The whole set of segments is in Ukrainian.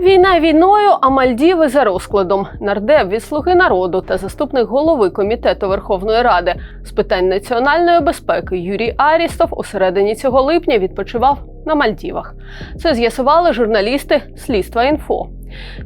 Війна війною, а Мальдіви за розкладом. Нардеп від слуги народу та заступник голови комітету Верховної Ради з питань національної безпеки Юрій Арістов у середині цього липня відпочивав на Мальдівах. Це з'ясували журналісти Слідства інфо.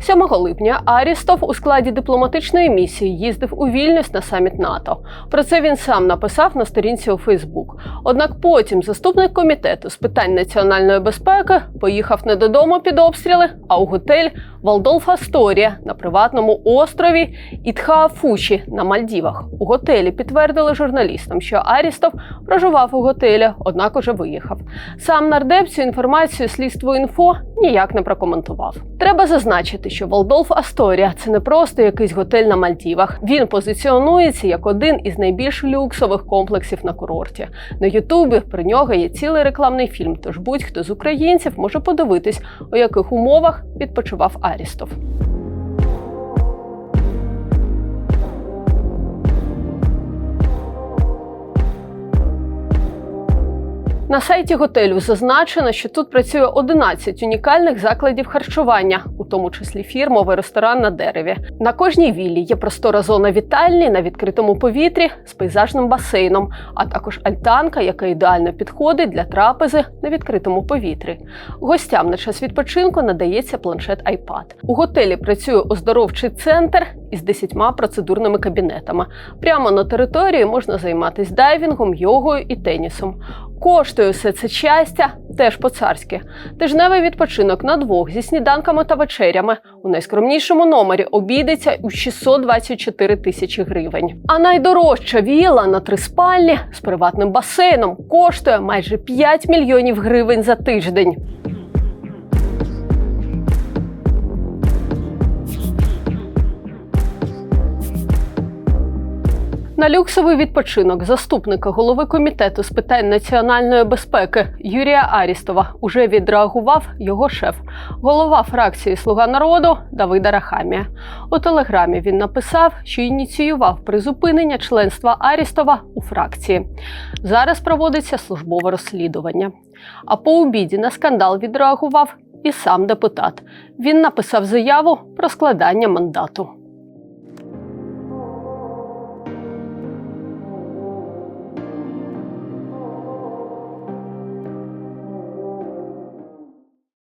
7 липня Арістов у складі дипломатичної місії їздив у Вільнюс на саміт НАТО. Про це він сам написав на сторінці у Фейсбук. Однак потім заступник комітету з питань національної безпеки поїхав не додому під обстріли, а у готель Валдолф Асторія на приватному острові Ітхаафуші на Мальдівах. У готелі підтвердили журналістам, що Арістов проживав у готелі, однак уже виїхав. Сам нардеп цю інформацію слідство інфо ніяк не прокоментував. Треба зазначити, що Валдолф Асторія це не просто якийсь готель на Мальдівах. Він позиціонується як один із найбільш люксових комплексів на курорті. На Ютубі про нього є цілий рекламний фільм. Тож будь-хто з українців може подивитись, у яких умовах відпочивав Арістов. На сайті готелю зазначено, що тут працює 11 унікальних закладів харчування, у тому числі фірмовий ресторан на дереві. На кожній віллі є простора зона вітальні на відкритому повітрі з пейзажним басейном, а також альтанка, яка ідеально підходить для трапези на відкритому повітрі. Гостям на час відпочинку надається планшет iPad. У готелі працює оздоровчий центр із 10 процедурними кабінетами. Прямо на території можна займатися дайвінгом, йогою і тенісом. Коштує все це щастя теж по-царськи. Тижневий відпочинок на двох зі сніданками та вечерями у найскромнішому номері обійдеться у 624 тисячі гривень. А найдорожча віла на три спальні з приватним басейном коштує майже 5 мільйонів гривень за тиждень. На люксовий відпочинок заступника голови комітету з питань національної безпеки Юрія Арістова уже відреагував його шеф, голова фракції Слуга народу Давида Рахамія. У телеграмі він написав, що ініціював призупинення членства Арістова у фракції. Зараз проводиться службове розслідування. А по обіді на скандал відреагував і сам депутат. Він написав заяву про складання мандату.